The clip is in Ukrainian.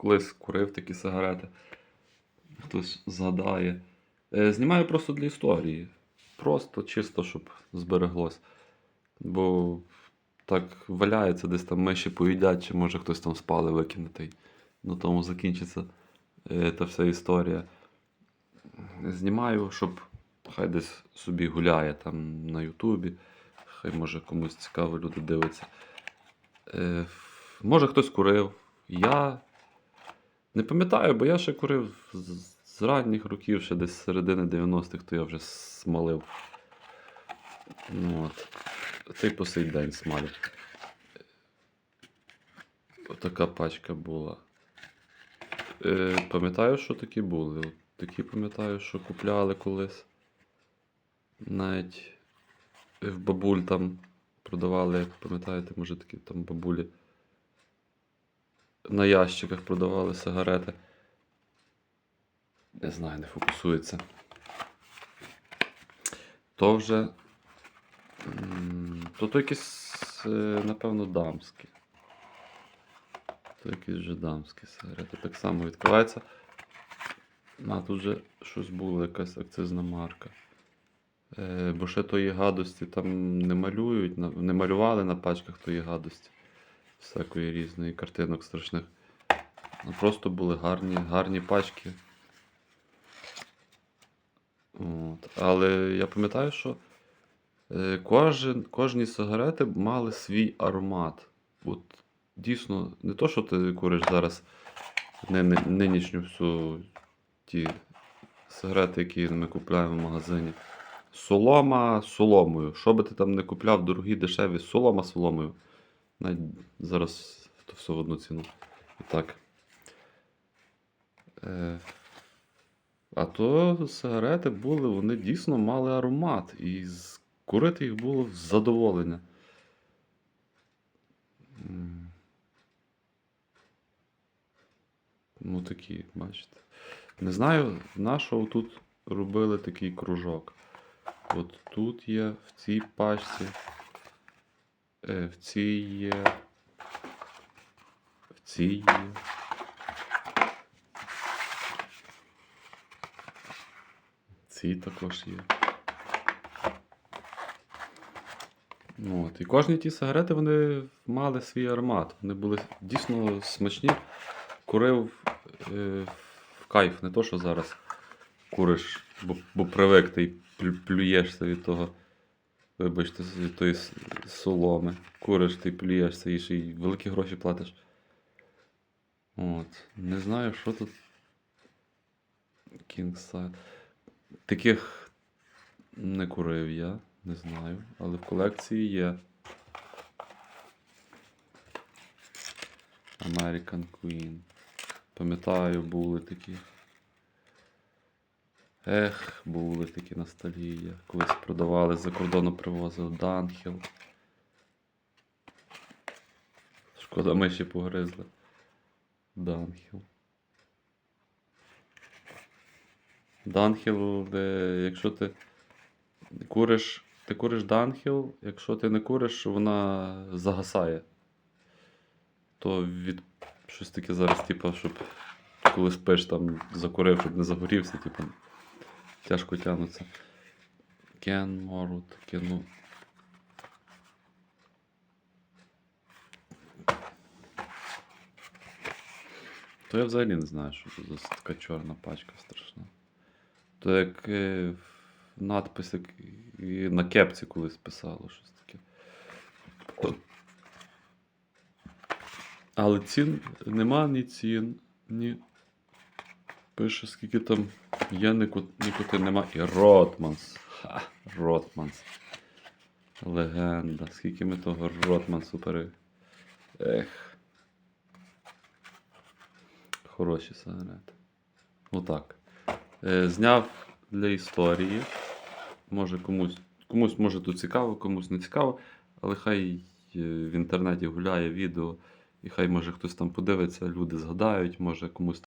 колись курив такі сигарети. Хтось згадає. Е, Знімаю просто для історії. Просто чисто, щоб збереглось. Бо так валяється, десь там миші поїдять, чи може хтось там спали викине, та на тому закінчиться е, та вся історія. Знімаю, щоб хай десь собі гуляє там на Ютубі. Хай може комусь цікаво, люди дивляться. Е, може хтось курив. Я не пам'ятаю, бо я ще курив з, ранніх років, ще десь з середини 90-х, то я вже смалив. Ну, от. Та й по сей день смалю. Отака пачка була. Е, пам'ятаю, що такі були. Такі пам'ятаю, що купляли колись. Навіть в бабуль там продавали, пам'ятаєте, може такі там бабулі на ящиках продавали сигарети. Не знаю, не фокусується. То вже. То то якісь, е, напевно, дамські. То якісь вже дамські сигарети. Так само відкривається. А тут вже щось було, якась акцизна марка. Е, бо ще тої гадості там не малюють, не малювали на пачках тої гадості. Всякої різної картинок страшних. Ну, просто були гарні, гарні пачки. От. Але я пам'ятаю, що е, кожен, кожні сигарети мали свій аромат. От дійсно, не то, що ти куриш зараз ни- ни- нинішню всю ті сигарети, які ми купуємо в магазині. Солома соломою. Що би ти там не купляв, дорогі, дешеві, солома соломою. Навіть зараз то все в одну ціну. І так. Е, а то сигарети були, вони дійсно мали аромат. І курити їх було в задоволення. Ну такі, бачите. Не знаю, на що тут робили такий кружок. От тут є, в цій пачці, в цій в цій. В цій також є. Ну, От. І кожні ті сигарети вони мали свій аромат. Вони були дійсно смачні. Курив е, в кайф, не то, що зараз куриш, бо, бо привик ти плюєшся від того. Вибачте, від тої соломи. Куриш, ти плюєшся і ще й великі гроші платиш. От. Не знаю, що тут. Size. Таких не курив я, не знаю, але в колекції є. American Queen. Пам'ятаю, були такі. Ех, були такі на столі. Колись продавали, з-за кордону привозив Данхіл. Шкода, ми ще погризли. Данхіл. Данхіл, де, якщо ти куриш, ти куриш Данхіл, якщо ти не куриш, вона загасає. То від щось таке зараз, типу, щоб коли спиш там закурив, щоб не загорівся, типу, тяжко тягнуться. Кен Мору, таке, ну. То я взагалі не знаю, що це за така чорна пачка страшна. То як е, надпис, як і на кепці колись писало щось таке. Але цін нема ні цін, ні. Пише, скільки там є нікотин, нема. І Ротманс. Ха, Ротманс. Легенда. Скільки ми того Ротмансу пере. Ех. Хороші сигарети. Отак. Е, зняв для історії. Може комусь, комусь може тут цікаво, комусь не цікаво, але хай е, в інтернеті гуляє відео, і хай може хтось там подивиться, люди згадають, може комусь